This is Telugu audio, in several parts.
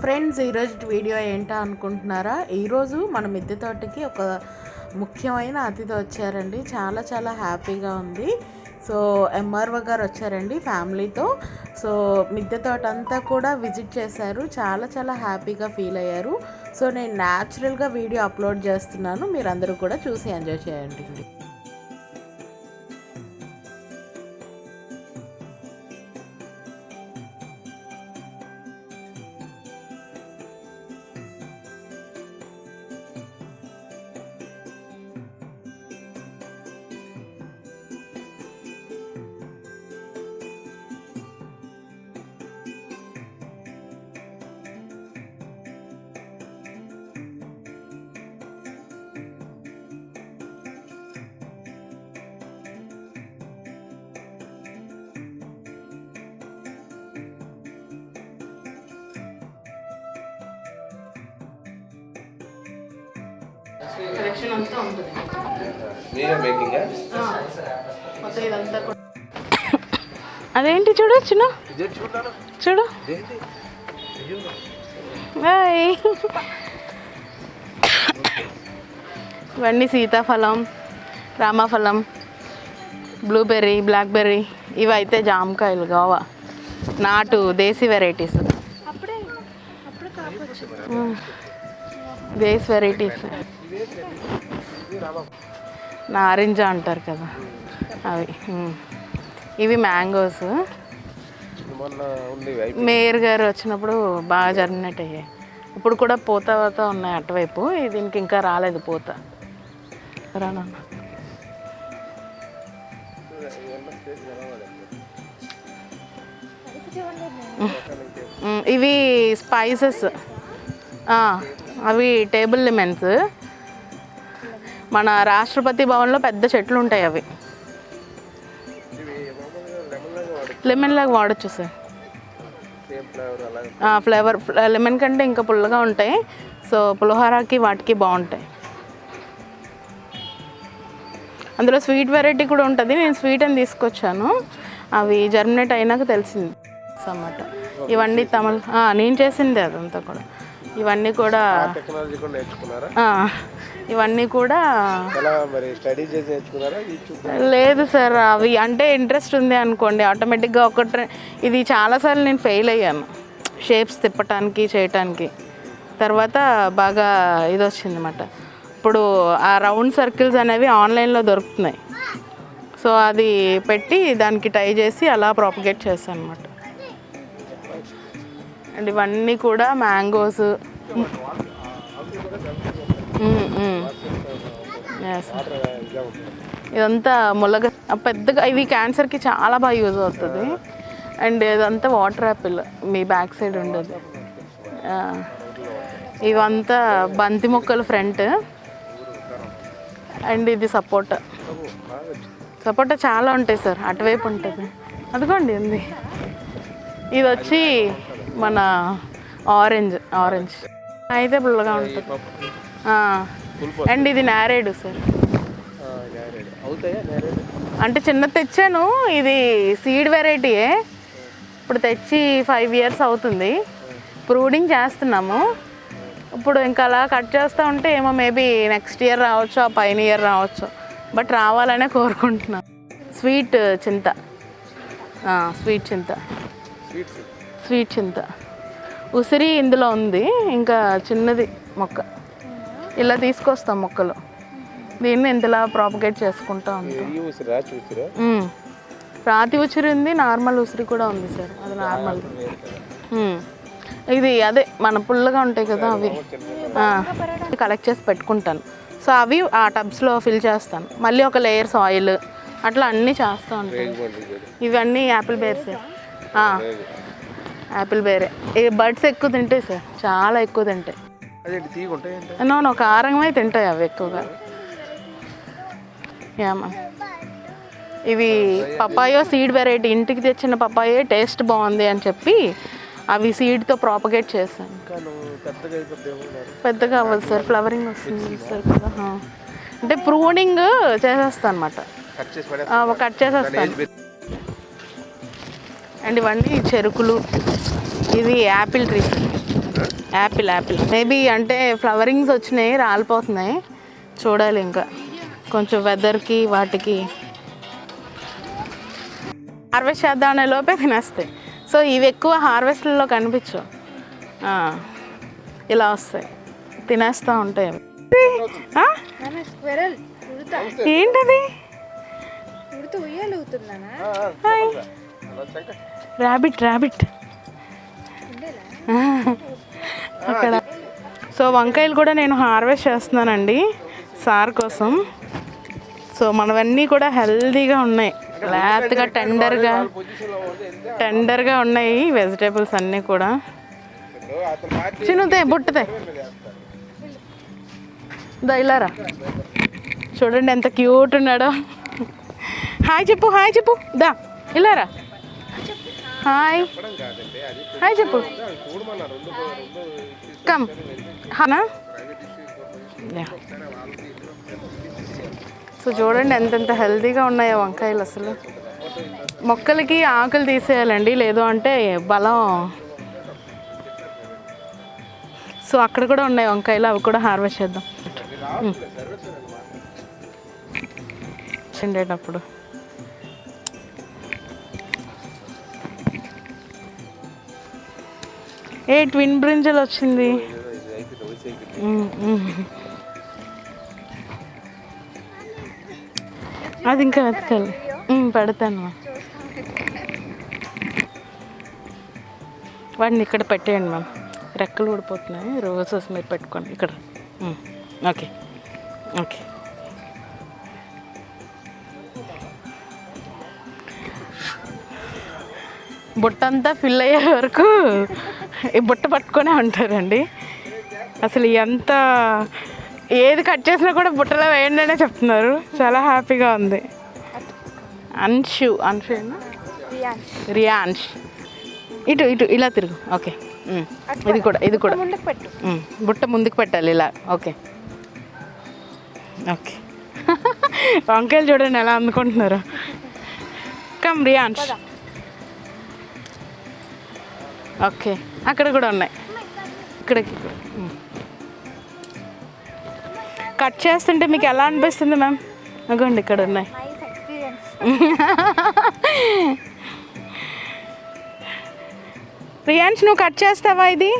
ఫ్రెండ్స్ ఈరోజు వీడియో ఏంటా అనుకుంటున్నారా? ఈరోజు మన మిద్దె తోటకి ఒక ముఖ్యమైన అతిథి వచ్చారండి. చాలా చాలా హ్యాపీగా ఉంది. సో ఎంఆర్ఓ గారు వచ్చారండి ఫ్యామిలీతో. సో మిద్దె తోట అంతా కూడా విజిట్ చేశారు. చాలా చాలా హ్యాపీగా ఫీల్ అయ్యారు. సో నేను న్యాచురల్గా వీడియో అప్లోడ్ చేస్తున్నాను. మీరు అందరూ కూడా చూసి ఎంజాయ్ చేయండి. కలెక్షన్ అంతా ఉంటుంది. మీరే మేకింగ్ మొత్తం ఇదంతా కూడా అదేంటి చూడు చిన్న? చూడు. హాయ్ ఇవన్నీ సీతాఫలం రామఫలం బ్లూబెర్రీ బ్లాక్బెర్రీ ఇవి అయితే జామకాయలు గోవా నాటు దేశీ వెరైటీస్ దేశీ వెరైటీస్ నారింజ అంటారు కదా. అవి. ఇవి మ్యాంగోస్. మేయర్ గారు వచ్చినప్పుడు బాగా జర్మినేట్ అయ్యాయి. ఇప్పుడు కూడా పూత పూత ఉన్నాయి అటువైపు. దీనికి ఇంకా రాలేదు పూత. రానా? ఇవి స్పైసెస్ అవి టేబుల్ లెమన్స్ మన రాష్ట్రపతి భవన్లో పెద్ద చెట్లు ఉంటాయి అవి. లెమన్ లాగా వాడచ్చు సార్. ఫ్లేవర్ లెమన్ కంటే ఇంకా పుల్లగా ఉంటాయి. సో పులిహోరకి వాటికి బాగుంటాయి. అందులో స్వీట్ వెరైటీ కూడా ఉంటుంది. నేను స్వీట్ అని తీసుకొచ్చాను. అవి జర్మినేట్ అయినాక తెలిసింది అన్నమాట. ఇవన్నీ తమిళ నేను చేసిందే అదంతా కూడా. ఇవన్నీ కూడా టెక్నాలజీ కూడా నేర్చుకున్నారా? ఇవన్నీ కూడా మరి స్టడీ చేసి లేదు సార్ అవి అంటే ఇంట్రెస్ట్ ఉంది అనుకోండి. ఆటోమేటిక్గా ఒకటి ఇది చాలాసార్లు నేను ఫెయిల్ అయ్యాను. షేప్స్ తిప్పటానికి చేయటానికి. తర్వాత బాగా ఇది వచ్చింది అనమాట ఇప్పుడు ఆ రౌండ్ సర్కిల్స్ అనేవి ఆన్లైన్లో దొరుకుతున్నాయి. సో అది పెట్టి దానికి టై చేసి అలా ప్రాపగేట్ చేస్తాను అనమాట అండ్ ఇవన్నీ కూడా మ్యాంగోస్. ఇదంతా ములగ పెద్దగా ఇవి క్యాన్సర్కి చాలా బాగా యూజ్ అవుతుంది. అండ్ ఇదంతా వాటర్ యాపిల్ మీ బ్యాక్ సైడ్ ఉండదు. ఇవంతా బంతి మొక్కలు ఫ్రంట్. అండ్ ఇది సపోటా. సపోటా చాలా ఉంటాయి సార్ అటువైపు ఉంటుంది. అదిగోండి ఉంది. ఇది వచ్చి మన ఆరెంజ్ ఆరెంజ్ అయితే పుల్లగా ఉంటుంది. అండ్ ఇది నేరేడు సార్ అంటే చిన్న తెచ్చాను. ఇది సీడ్ వెరైటీయే ఇప్పుడు తెచ్చి ఫైవ్ ఇయర్స్ అవుతుంది. ప్రూడింగ్ చేస్తున్నాము. ఇప్పుడు ఇంకా అలా కట్ చేస్తూ ఉంటే ఏమో మేబీ నెక్స్ట్ ఇయర్ రావచ్చు ఆ పైన ఇయర్ రావచ్చు. బట్ రావాలనే కోరుకుంటున్నాను స్వీట్ చింత. స్వీట్ చింత. స్వీట్ చింత. ఉసిరి ఇందులో ఉంది ఇంకా చిన్నది మొక్క. ఇలా తీసుకొస్తాం మొక్కలు. దీన్ని ఇంతలా ప్రాపగేట్ చేసుకుంటా ఉంటాం. రాతి ఉసిరి? ఉంది నార్మల్ ఉసిరి కూడా ఉంది సార్. అది నార్మల్. ఇది అదే మన పుల్లగా ఉంటాయి కదా అవి. కలెక్ట్ చేసి పెట్టుకుంటాను. సో అవి ఆ టబ్స్లో ఫిల్ చేస్తాను. మళ్ళీ ఒక లేయర్స్ ఆయిల్ అట్లా అన్నీ చేస్తూ ఉంటాను. ఇది. ఇవన్నీ యాపిల్ బేర్స్. యాపిల్ బేరే. ఈ బర్డ్స్ ఎక్కువ తింటాయి సార్ చాలా ఎక్కువ తింటాయి. నో నో కారంగా తింటాయి అవి ఎక్కువగా. యా మ్యామ్ ఇవి పపాయో సీడ్ వెరైటీ ఇంటికి తెచ్చిన పపాయే టేస్ట్ బాగుంది అని చెప్పి అవి సీడ్తో ప్రాపగేట్ చేశాను. నువ్వు పెద్దగా అవ్వదు సార్ ఫ్లవరింగ్ వస్తుంది సార్ కదా. అంటే ప్రూనింగ్ చేసేస్తాను అనమాట కట్ చేసేస్తాను. అండ్ ఇవన్నీ చెరుకులు ఇవి apple trees apple apple maybe అంటే ఫ్లవరింగ్స్ వచ్చినాయి రాలిపోతున్నాయి చూడాలి ఇంకా కొంచెం వెదర్కి వాటికి హార్వెస్ట్ చేద్దాం అనే లోపే తినేస్తాయి సో ఇవి ఎక్కువ హార్వెస్ట్లో కనిపించవు ఆ, ఇలా వస్తాయి తినేస్తూ ఉంటాయి ఏంటది హాయ్ ర్యాబిట్ ర్యాబిట్ అక్కడ. సో వంకాయలు కూడా నేను హార్వెస్ట్ చేస్తున్నానండి సార్ కోసం. సో మనవన్నీ కూడా హెల్తీగా ఉన్నాయి. లేతగా టెండర్గా టెండర్గా ఉన్నాయి వెజిటేబుల్స్ అన్నీ కూడా. చిన్నదే బుట్టదే. దా చూడండి ఎంత క్యూట్ ఉన్నాడో. హాయ్ చెప్పు హాయ్ చెప్పు దా ఇలారా హాయ్. హాయ్ చెప్పు. కమ్. హనా? యా. సో చూడండి ఎంతెంత హెల్తీగా ఉన్నాయో వంకాయలు అసలు. మొక్కలకి ఆకులు తీసేయాలండి లేదు అంటే బలం. సో అక్కడ కూడా ఉన్నాయి వంకాయలు అవి కూడా హార్వెస్ట్ చేద్దాం. ఉమ్. ఏ ట్విన్ బ్రింజల్ వచ్చింది. అది ఇంకా వెతకాలి. పెడతాను. మ్యామ్ వాడిని ఇక్కడ పెట్టేయండి మ్యామ్. రెక్కలు ఊడిపోతున్నాయి. రోజెస్ మీరు పెట్టుకోండి. ఇక్కడ. ఓకే. ఓకే. బుట్ట అంతా ఫిల్ అయ్యే వరకు ఈ బుట్ట పట్టుకొనే ఉంటారండి. అసలు ఎంత ఏది కట్ చేసినా కూడా బుట్టలో వేయండి అనే చెప్తున్నారు. చాలా హ్యాపీగా ఉంది. అన్షు అన్షు? రియాన్ష్ ఇటు ఇటు ఇలా తిరుగు. ఓకే. ఇది కూడా ఇది కూడా. బుట్ట ముందుకు పెట్టాలి ఇలా. ఓకే. ఓకే. వంకాయలు చూడండి ఎలా అందుకుంటున్నారు. Come Riyansh okay. అక్కడ కూడా ఉన్నాయి. ఇక్కడికి. కట్ చేస్తుంటే మీకు ఎలా అనిపిస్తుంది మ్యామ్? అగోండి ఇక్కడ ఉన్నాయి. రియాన్స్ నువ్వు కట్ చేస్తావా ఇది?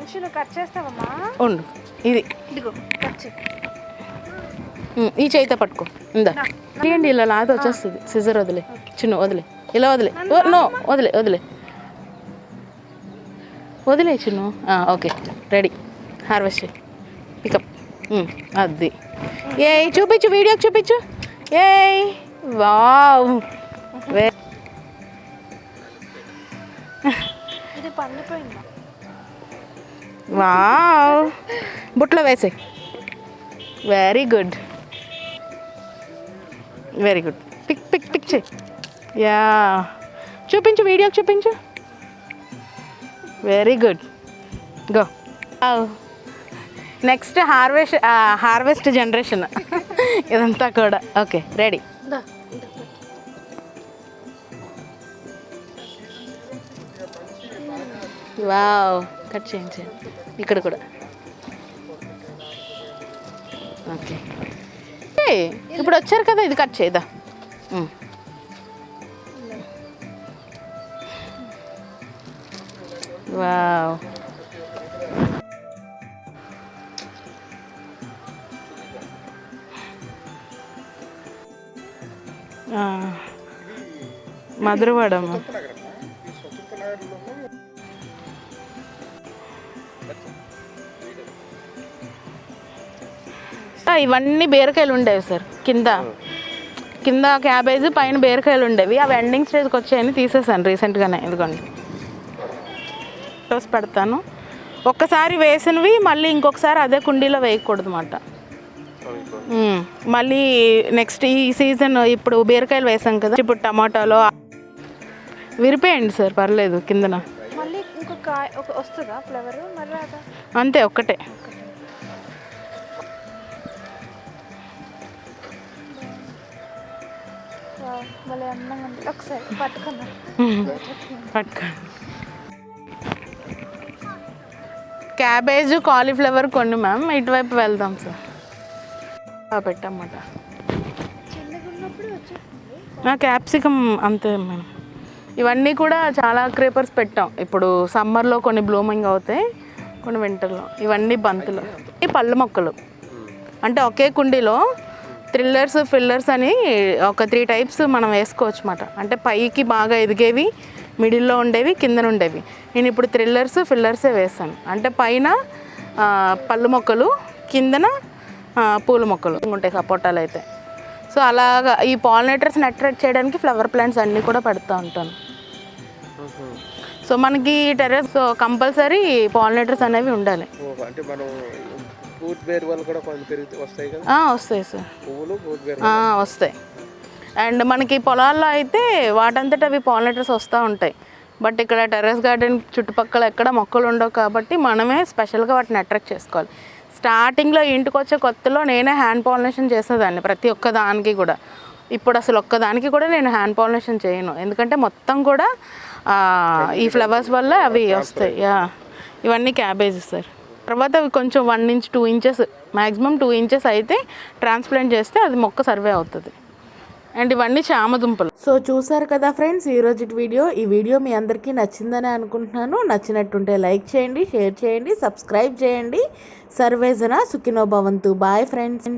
నువ్వు కట్ చేస్తావమ్మా ఉండు. ఇది. ఈ చేయితో పట్టుకో. ఇందా. తీయండి ఇలా లాతో వచ్చేస్తుంది. సిజర్ వదిలే. చిన్న వదిలే. ఇలా వదిలే. ఓ, నో వదిలే వదిలే. వదిలే చిన్ను. ఆ, ఓకే. రెడీ. హార్వెస్ట్ పికప్ అది. ఏ చూపించు వీడియోకి చూపించు. ఏ వావ్. వే వావ్. బుట్లో వేసే very good very good pick pick pick చేయి. యా చూపించు వీడియోకి చూపించు. Very good go next harvest harvest generation ఇదంతా కూడా. ఓకే రెడీ వావ్ కట్ చేయించండి ఇక్కడ కూడా. ఓకే ఇప్పుడు వచ్చారు కదా ఇది కట్ చేయదా వావ్ ఆ, మధురవాడమ్మ. ఇవన్నీ బీరకాయలు ఉండేవి సార్ కింద. కింద క్యాబేజ్ పైన బీరకాయలు ఉండేవి. అవి ఎండింగ్ స్టేజ్కి వచ్చాయని తీసేసాను రీసెంట్గానే ఇదిగోండి. వీడియోస్ పెడతాను. ఒక్కసారి వేసినవి మళ్ళీ ఇంకొకసారి అదే కుండీలో వేయకూడదు. అన్నమాట. మళ్ళీ నెక్స్ట్ ఈ సీజన్ ఇప్పుడు బీరకాయలు వేసాం కదా ఇప్పుడు టమాటాలో విరిపేయండి సార్ పర్లేదు కిందన. అంతే ఒక్కటే. పట్టుకోండి. క్యాబేజ్ కాలీఫ్లవర్ కొన్ని మ్యామ్. ఇటువైపు వెళ్దాం సార్. పెట్టమాట నా క్యాప్సికమ్ అంతే మేడం ఇవన్నీ కూడా చాలా క్రేపర్స్ పెట్టాం. ఇప్పుడు సమ్మర్లో కొన్ని బ్లూమింగ్ అవుతాయి కొన్ని వింటర్లో. ఇవన్నీ బంతులు. ఈ పళ్ళు మొక్కలు. అంటే ఒకే కుండీలో థ్రిల్లర్స్ ఫిల్లర్స్ అని ఒక త్రీ టైప్స్ మనం వేసుకోవచ్చు అన్నమాట అంటే పైకి బాగా ఎదిగేవి మిడిల్లో ఉండేవి కిందన ఉండేవి. నేను ఇప్పుడు థ్రిల్లర్స్ ఫిల్లర్సే వేసాను. అంటే పైన పళ్ళు మొక్కలు కిందన పూల మొక్కలు ఉంటాయి సపోటాలు అయితే. సో అలాగా ఈ పాలినేటర్స్ని అట్రాక్ట్ చేయడానికి ఫ్లవర్ ప్లాంట్స్ అన్నీ కూడా పెడతా ఉంటాను. సో మనకి టెర్రస్ కంపల్సరీ పాలినేటర్స్ అనేవి ఉండాలి. అంటే మనం వస్తాయి సార్. వస్తాయి. అండ్ మనకి పొలాల్లో అయితే వాటంతట అవి పాలినేటర్స్ వస్తూ ఉంటాయి. బట్ ఇక్కడ టెర్రస్ గార్డెన్ చుట్టుపక్కల ఎక్కడ మొక్కలు ఉండవు కాబట్టి మనమే స్పెషల్గా వాటిని అట్రాక్ట్ చేసుకోవాలి. స్టార్టింగ్లో ఇంటికి వచ్చే కొత్తలో నేనే హ్యాండ్ పాలినేషన్ చేసేదాన్ని ప్రతి ఒక్క దానికి కూడా. ఇప్పుడు అసలు ఒక్కదానికి కూడా నేను హ్యాండ్ పాలినేషన్ చేయను. ఎందుకంటే మొత్తం కూడా ఈ ఫ్లవర్స్ వల్ల అవి వస్తాయి. యా ఇవన్నీ క్యాబేజెస్ సార్. తర్వాత అవి కొంచెం one inch two inches maximum two inches అయితే ట్రాన్స్ప్లాంట్ చేస్తే అది మొక్క సర్వే అవుతుంది. అండ్ ఇవన్నీ చామదుంపలు. సో చూసారు కదా ఫ్రెండ్స్ ఈరోజు వీడియో. ఈ వీడియో మీ అందరికీ నచ్చిందని అనుకుంటున్నాను. నచ్చినట్టుంటే లైక్ చేయండి షేర్ చేయండి సబ్స్క్రైబ్ చేయండి. సర్వేజన సుఖినో భవంతు. Bye friends.